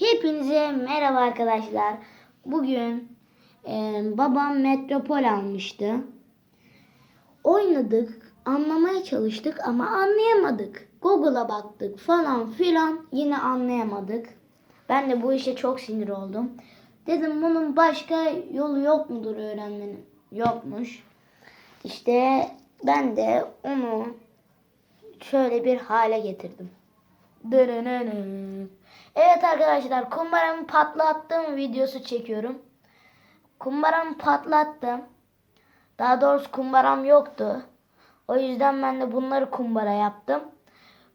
Hepinize merhaba arkadaşlar. Bugün e, babam metropol almıştı. Oynadık, anlamaya çalıştık ama anlayamadık. Google'a baktık falan filan yine anlayamadık. Ben de bu işe çok sinir oldum. Dedim bunun başka yolu yok mudur öğrenmenin? Yokmuş. İşte ben de onu şöyle bir hale getirdim. Dırınını. Evet arkadaşlar kumbaramı patlattım videosu çekiyorum. Kumbaramı patlattım. Daha doğrusu kumbaram yoktu. O yüzden ben de bunları kumbara yaptım.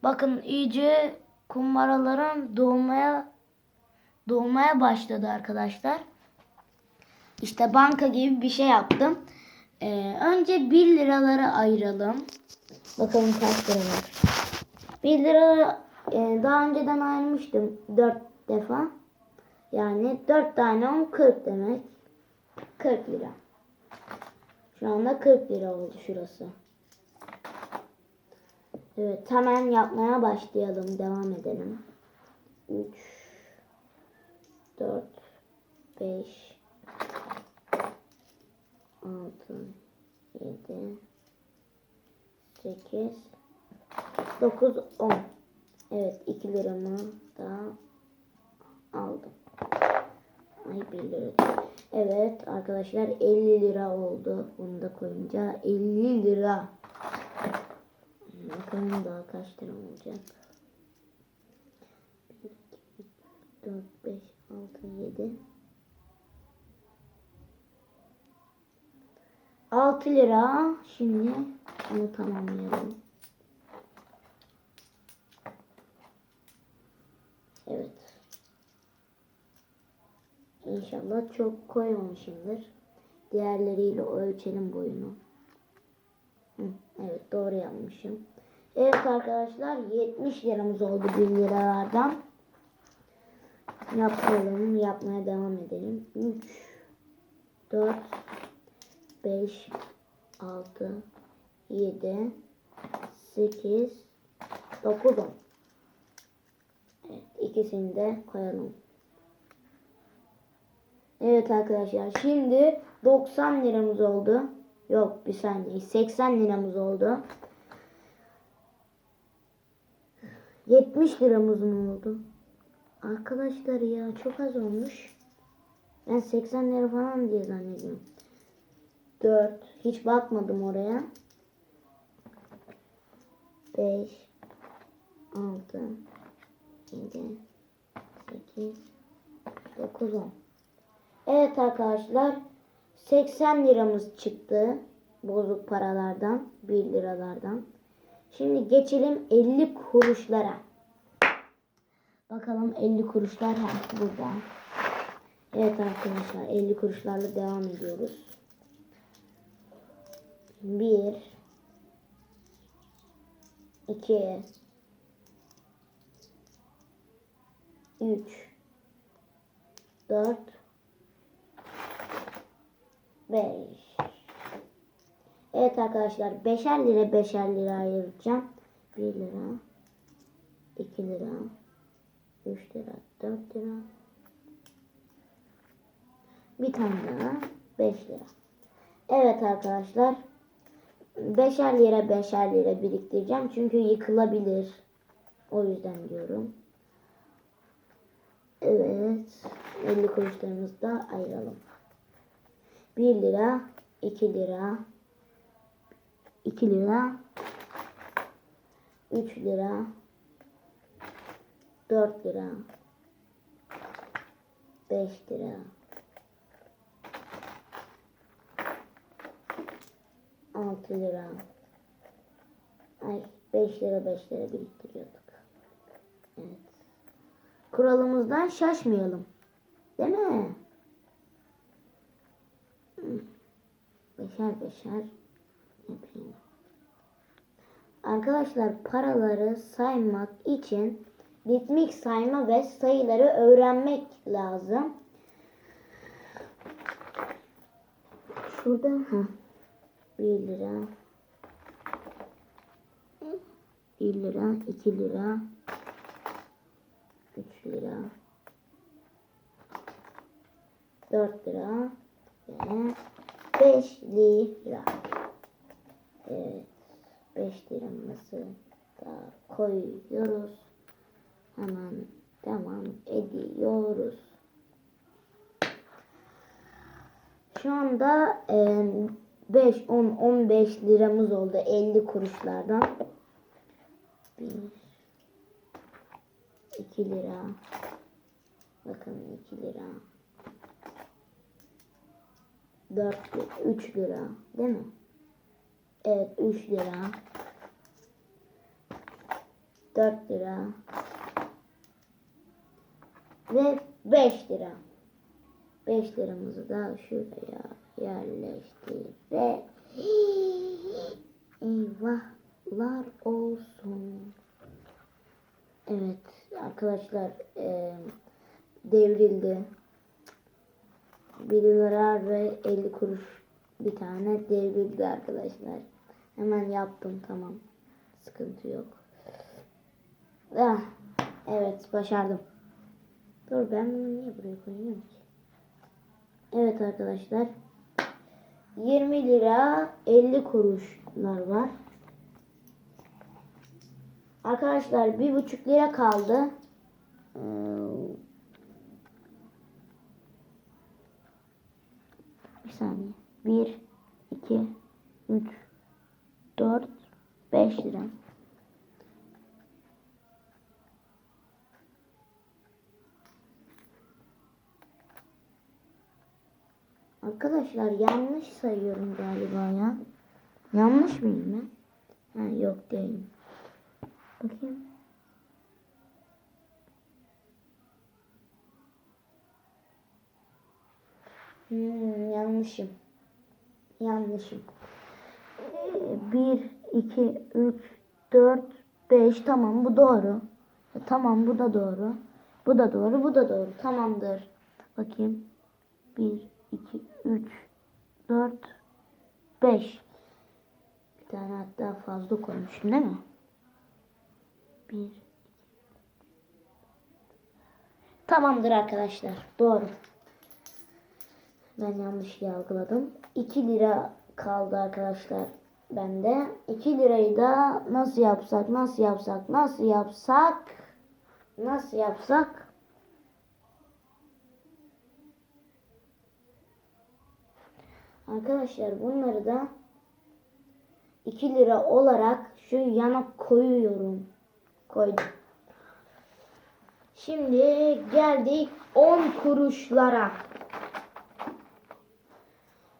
Bakın iyice kumbaralarım doğmaya doğmaya başladı arkadaşlar. İşte banka gibi bir şey yaptım. Ee, önce 1 liraları ayıralım. Bakalım kaç lira var. 1 lira e, daha önceden ayırmıştım 4 defa. Yani 4 tane 10 40 demek. 40 lira. Şu anda 40 lira oldu şurası. Evet hemen yapmaya başlayalım. Devam edelim. 3 4 5 6 7 8 9 10 Evet 2 liramı da aldım. Ay 1 lira. Evet arkadaşlar 50 lira oldu. Bunu da koyunca 50 lira. Bakalım daha kaç lira olacak. 1, 2, 3, 4, 5, 6, 7. 6 lira. Şimdi bunu tamamlayalım. Evet. İnşallah çok koymamışımdır. Diğerleriyle ölçelim boyunu. Hı, evet doğru yapmışım. Evet arkadaşlar 70 liramız oldu 1 liralardan. Yapalım. Yapmaya devam edelim. 3 4 5 6 7 8 9 10 Evet, ikisini de koyalım. Evet arkadaşlar şimdi 90 liramız oldu. Yok bir saniye 80 liramız oldu. 70 liramız mı oldu? Arkadaşlar ya çok az olmuş. Ben 80 lira falan diye zannediyorum. 4 hiç bakmadım oraya. 5 6 7 8 9 10 Evet arkadaşlar 80 liramız çıktı bozuk paralardan 1 liralardan. Şimdi geçelim 50 kuruşlara. Bakalım 50 kuruşlar ha burada. Evet arkadaşlar 50 kuruşlarla devam ediyoruz. 1 2 3 4 5 Evet arkadaşlar 5'er lira 5'er lira ayıracağım. 1 lira 2 lira 3 lira 4 lira bir tane daha 5 lira. Evet arkadaşlar 5'er lira 5'er lira biriktireceğim. Çünkü yıkılabilir. O yüzden diyorum. Evet. 50 kuruşlarımızı da ayıralım. 1 lira, 2 lira, 2 lira, 3 lira, 4 lira, 5 lira, 6 lira, ay 5 lira 5 lira biriktiriyorduk. Evet. Kuralımızdan şaşmayalım. Değil mi? Hı. Beşer beşer yapayım. Arkadaşlar paraları saymak için ritmik sayma ve sayıları öğrenmek lazım. Şurada ha 1 lira 1 lira 2 lira 3 lira 4 lira ve 5 lira. Evet. 5 liramızı da koyuyoruz. Hemen devam ediyoruz. Şu anda 5, 10, 15 liramız oldu 50 kuruşlardan. 1 2 lira. Bakın 2 lira. 4 lira, 3 lira değil mi? Evet 3 lira. 4 lira. Ve 5 lira. 5 liramızı da şuraya yerleştir ve eyvahlar olsun. Evet arkadaşlar e, devrildi. 1 lira ve 50 kuruş bir tane devrildi arkadaşlar. Hemen yaptım tamam. Sıkıntı yok. Ah, evet başardım. Dur ben bunu niye buraya koyuyorum ki? Evet arkadaşlar. 20 lira 50 kuruşlar var. Arkadaşlar bir buçuk lira kaldı. Ee, Bir saniye. 1, 2, 3, 4, 5 lira. Arkadaşlar yanlış sayıyorum galiba ya. Yanlış mıyım ben? Ha, yok değilim. Bakayım. Hmm, yanlışım. Yanlışım. 1, 2, 3, 4, 5. Tamam bu doğru. E, Tamam bu da doğru. Bu da doğru. Bu da doğru. Tamamdır. Bakayım. 1, 2, 3, 4, 5. Bir tane hatta fazla koymuşum değil mi? 1, Tamamdır arkadaşlar. Doğru. Ben yanlış algıladım. 2 lira kaldı arkadaşlar bende. 2 lirayı da nasıl yapsak, nasıl yapsak, nasıl yapsak, nasıl yapsak? Arkadaşlar bunları da 2 lira olarak şu yana koyuyorum. Koydum. Şimdi geldik 10 kuruşlara.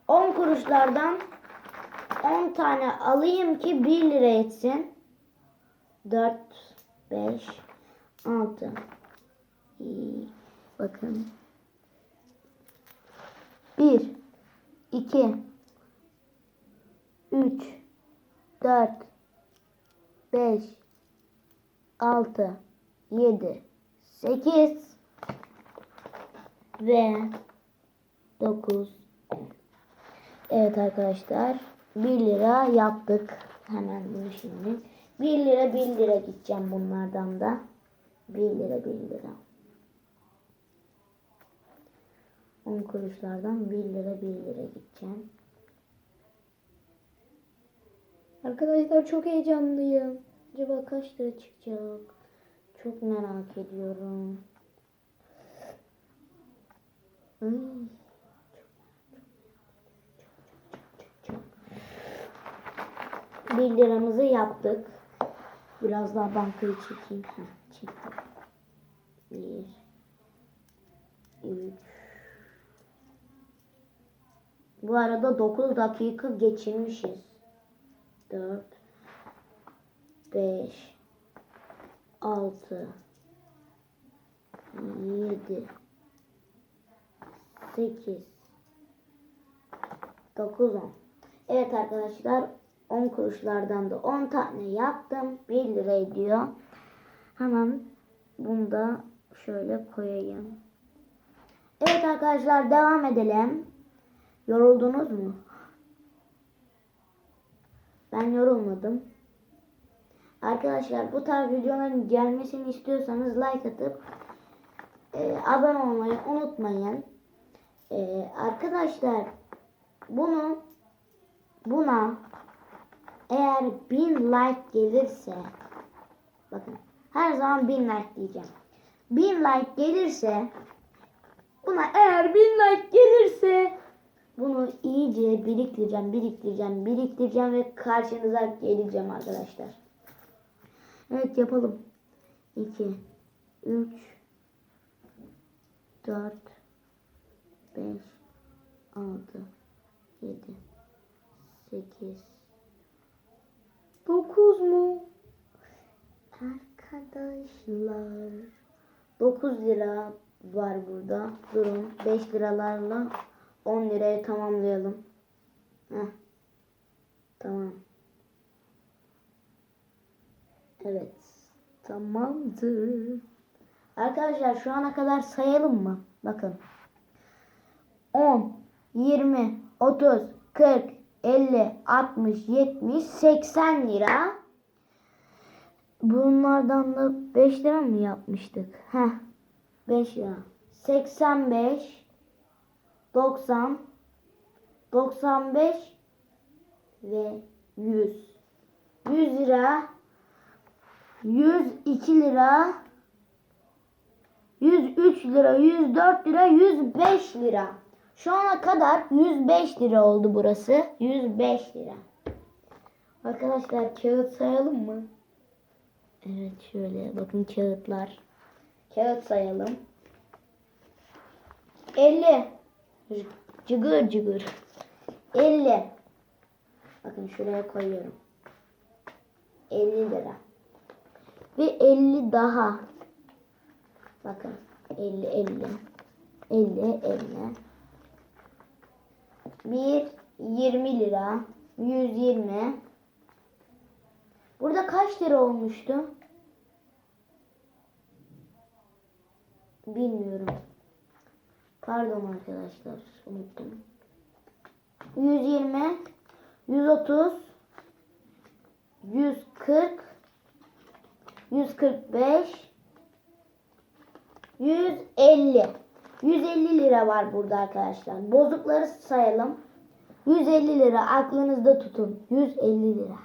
10 kuruşlardan 10 tane alayım ki 1 lira etsin. 4, 5, 6. Bakın. 1, 2, 3, 4, 5, 6, 7, 8 ve 9, Evet arkadaşlar 1 lira yaptık. Hemen bunu şimdi. 1 lira 1 lira gideceğim bunlardan da. 1 lira 1 lira. 10 kuruşlardan 1 lira 1 lira gideceğim. Arkadaşlar çok heyecanlıyım. Acaba kaç lira çıkacak? Çok merak ediyorum. Ay. 1 liramızı yaptık. Biraz daha bankayı çekeyim. Heh, çektim. 1 3 Bu arada 9 dakika geçirmişiz. 4 5 6 7 8 9 10 Evet arkadaşlar 10 kuruşlardan da 10 tane yaptım. 1 lira ediyor. Hemen bunu da şöyle koyayım. Evet arkadaşlar devam edelim. Yoruldunuz mu? Ben yorulmadım. Arkadaşlar bu tarz videoların gelmesini istiyorsanız like atıp e, abone olmayı unutmayın. Ee, arkadaşlar bunu buna eğer bin like gelirse bakın her zaman bin like diyeceğim. Bin like gelirse buna eğer bin like gelirse bunu iyice biriktireceğim, biriktireceğim, biriktireceğim ve karşınıza geleceğim arkadaşlar. Evet yapalım. 2 3 4 5 6 7 8 9 mu? Arkadaşlar 9 lira var burada. Durun 5 liralarla 10 liraya tamamlayalım. Heh. Tamam. Evet. Tamamdır. Arkadaşlar şu ana kadar sayalım mı? Bakın. 10, 20, 30, 40, 50, 60, 70, 80 lira. Bunlardan da 5 lira mı yapmıştık? Heh. 5 lira. 85, 90, 95 ve 100. 100 lira. 102 lira. 103 lira, 104 lira, 105 lira. Şu ana kadar 105 lira oldu burası. 105 lira. Arkadaşlar kağıt sayalım mı? Evet şöyle bakın kağıtlar. Kağıt sayalım. 50. Cıgır cıgır. 50. Bakın şuraya koyuyorum. 50 lira. Ve 50 daha. Bakın 50 50 50 50 1 20 lira 120 Burada kaç lira olmuştu? Bilmiyorum. Pardon arkadaşlar unuttum. 120 130 140 145 150 150 lira var burada arkadaşlar. Bozukları sayalım. 150 lira aklınızda tutun. 150 lira.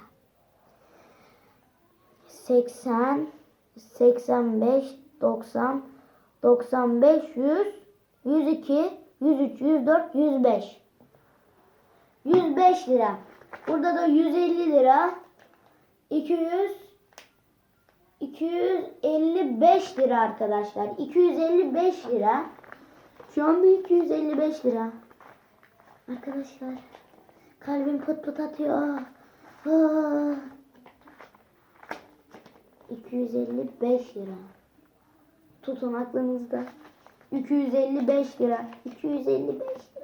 80 85 90 95 100 102 103 104 105 105 lira. Burada da 150 lira 200 255 lira arkadaşlar. 255 lira. Şu anda 255 lira. Arkadaşlar kalbim pıt pıt atıyor. Ah. 255 lira. Tutun aklınızda. 255 lira. 255 lira. 255 lira.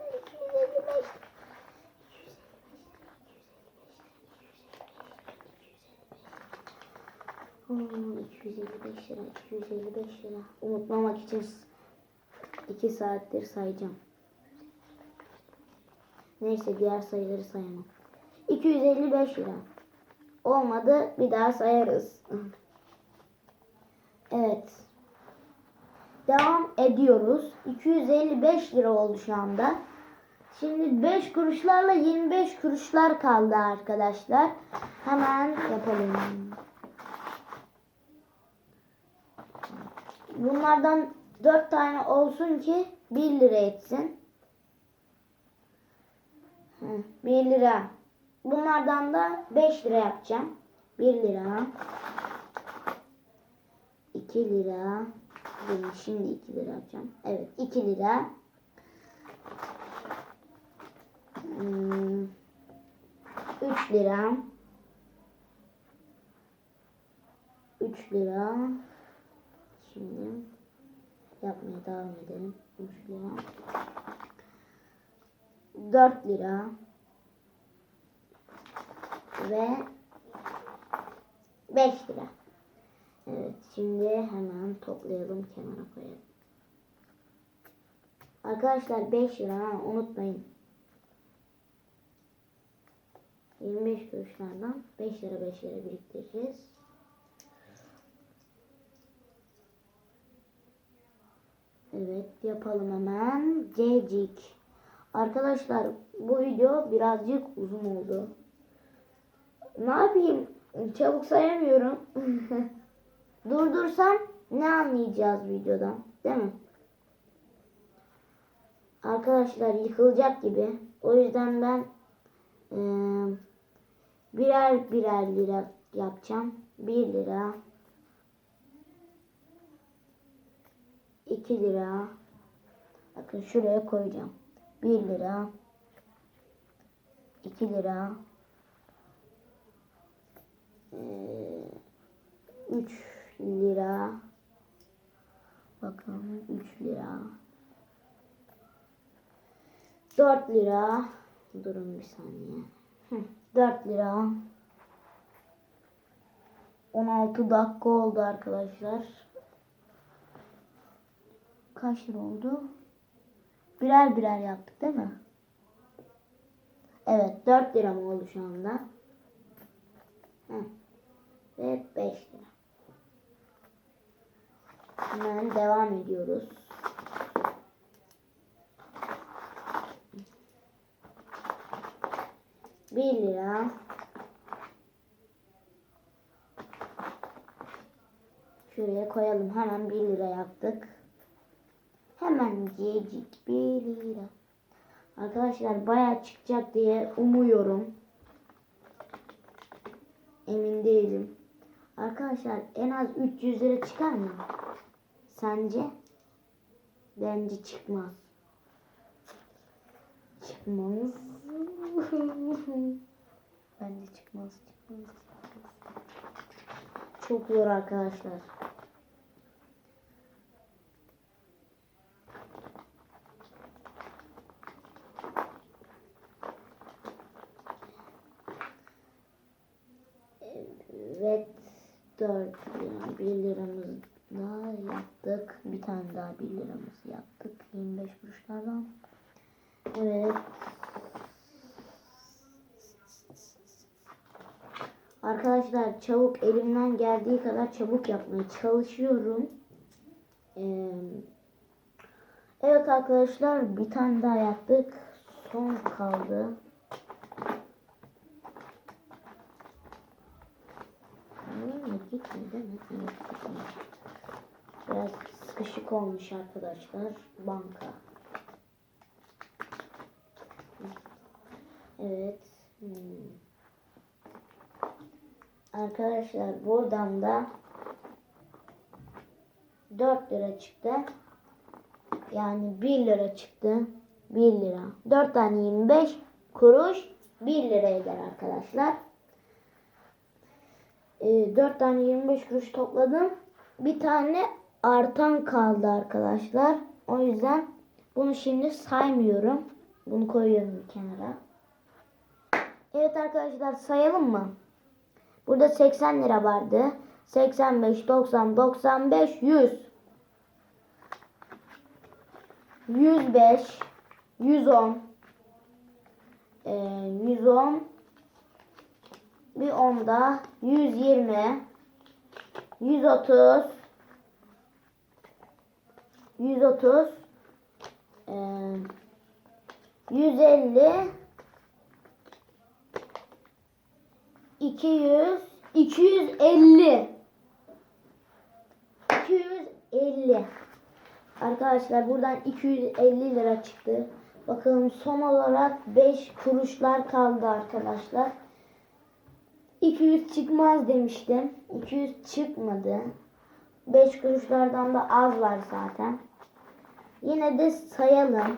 Hmm, 255 lira, 255 lira. Unutmamak için 2 saattir sayacağım. Neyse diğer sayıları sayamam. 255 lira. Olmadı bir daha sayarız. Evet. Devam ediyoruz. 255 lira oldu şu anda. Şimdi 5 kuruşlarla 25 kuruşlar kaldı arkadaşlar. Hemen yapalım. Bunlardan 4 tane olsun ki 1 lira etsin. 1 lira. Bunlardan da 5 lira yapacağım. 1 lira. 2 lira. Şimdi 2 lira yapacağım. Evet 2 lira. Hmm, 3 lira. 3 lira. Şimdi yapmaya devam edelim. 3 lira. 4 lira. Ve 5 lira. Evet şimdi hemen toplayalım kenara koyalım. Arkadaşlar 5 lira ha, unutmayın. 25 kuruşlardan 5 lira 5 lira biriktireceğiz. Evet yapalım hemen. Cecik. Arkadaşlar bu video birazcık uzun oldu. Ne yapayım? Çabuk sayamıyorum. Durdursam ne anlayacağız videodan? Değil mi? Arkadaşlar yıkılacak gibi. O yüzden ben eee, birer birer lira yapacağım. 1 lira. 2 lira. Bakın şuraya koyacağım. 1 lira. 2 lira. 3 lira. Bakın 3 lira. 4 lira. Durun bir saniye. Hı, 4 lira. 16 dakika oldu arkadaşlar. Kaç lira oldu? Birer birer yaptık değil mi? Evet 4 lira mı oldu şu anda? Heh. Ve 5 lira. Hemen devam ediyoruz. Bir lira. Şuraya koyalım. Hemen bir lira yaptık. Hemen cecik bir lira. Arkadaşlar bayağı çıkacak diye umuyorum. Emin değilim. Arkadaşlar en az 300 lira çıkar mı? Sence? Bence çıkmaz. Çıkmaz. Bence çıkmaz, çıkmaz. Çok zor arkadaşlar. Evet 4 lira 1 liramız daha yaptık. Bir tane daha 1 liramız yaptık. 25 kuruşlardan. Evet. Arkadaşlar çabuk elimden geldiği kadar çabuk yapmaya çalışıyorum. Ee, evet arkadaşlar bir tane daha yaptık. Son kaldı. Hmm, gitmedi mi? Evet, gitmedi. Biraz sıkışık olmuş arkadaşlar. Banka. Evet. Hmm. Arkadaşlar buradan da 4 lira çıktı. Yani 1 lira çıktı. 1 lira. 4 tane 25 kuruş 1 lira eder arkadaşlar. Ee, 4 tane 25 kuruş topladım. Bir tane artan kaldı arkadaşlar. O yüzden bunu şimdi saymıyorum. Bunu koyuyorum bir kenara. Evet arkadaşlar sayalım mı? Burada 80 lira vardı. 85, 90, 95, 100. 105, 110, e, 110, bir 10 da 120, 130, 130, e, 150, 200 250 250 Arkadaşlar buradan 250 lira çıktı. Bakalım son olarak 5 kuruşlar kaldı arkadaşlar. 200 çıkmaz demiştim. 200 çıkmadı. 5 kuruşlardan da az var zaten. Yine de sayalım.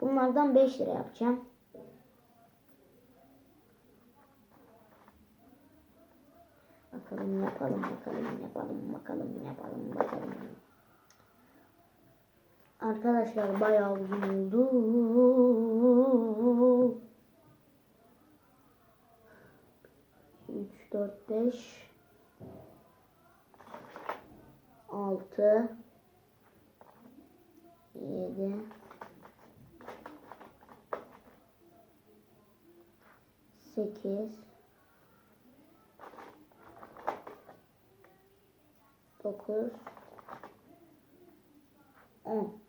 Bunlardan 5 lira yapacağım. Bakalım yapalım bakalım yapalım bakalım yapalım bakalım. Arkadaşlar bayağı uzun oldu. Üç, dört, beş, altı, yedi, 8 9 10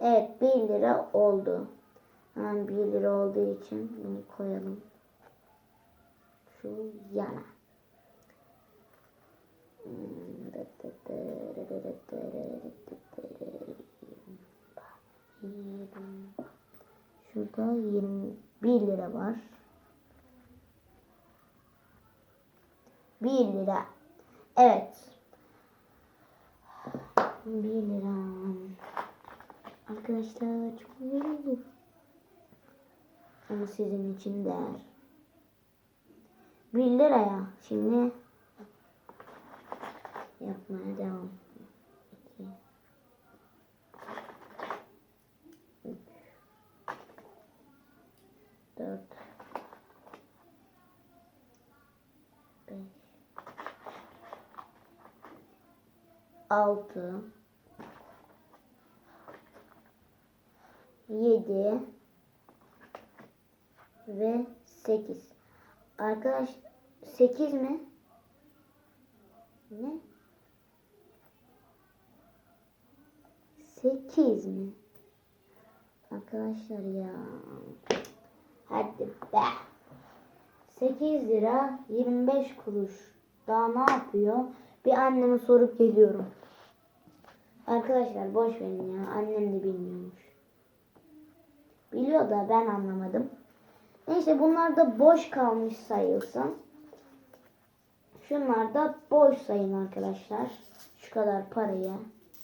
Evet 1 lira oldu. Hemen 1 lira olduğu için bunu koyalım. Şu yana. Şurada 21 lira var. 1 lira. Evet. 1 lira. Arkadaşlar çok güzel oldu. Ama sizin için değer. 1 liraya şimdi yapmaya devam. 2 3 4 5 6 7 ve 8. Arkadaş 8 mi? Ne? 8 mi? Arkadaşlar ya. Hadi be. 8 lira 25 kuruş. Daha ne yapıyor? Bir anneme sorup geliyorum. Arkadaşlar boş verin ya. Annem de bilmiyormuş. Biliyor da ben anlamadım. Neyse bunlar da boş kalmış sayılsın. Şunlar da boş sayın arkadaşlar. Şu kadar parayı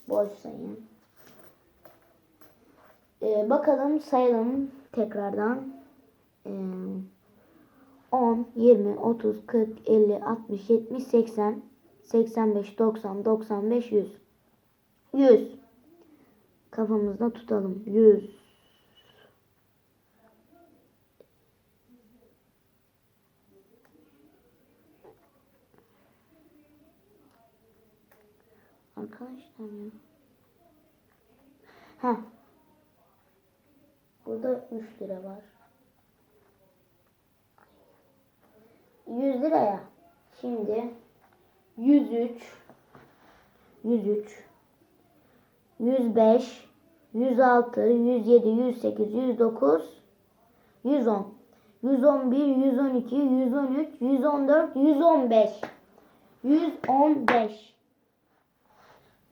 boş sayın. Ee, bakalım sayalım tekrardan. Ee, 10, 20, 30, 40, 50, 60, 70, 80, 85, 90, 95, 100. 100. Kafamızda tutalım. 100. Arkadaşlar ya. Ha. Burada 3 lira var. 100 liraya. Şimdi 103 103 105 106 107 108 109 110 111 112 113 114 115 115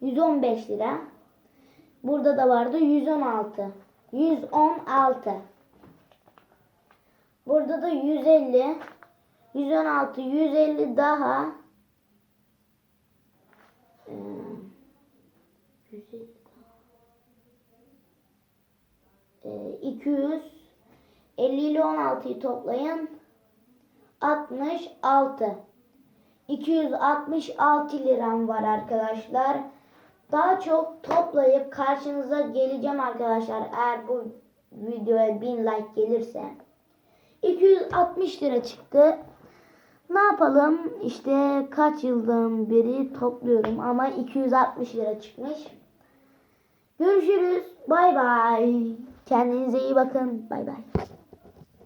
115 lira. Burada da vardı 116. 116. Burada da 150. 116, 150 daha. Ee, 150 daha. Ee, 200. 50 ile 16'yı toplayın. 66. 266 liram var arkadaşlar. Daha çok toplayıp karşınıza geleceğim arkadaşlar. Eğer bu videoya 1000 like gelirse. 260 lira çıktı. Ne yapalım? İşte kaç yıldan beri topluyorum ama 260 lira çıkmış. Görüşürüz. Bay bay. Kendinize iyi bakın. Bay bay.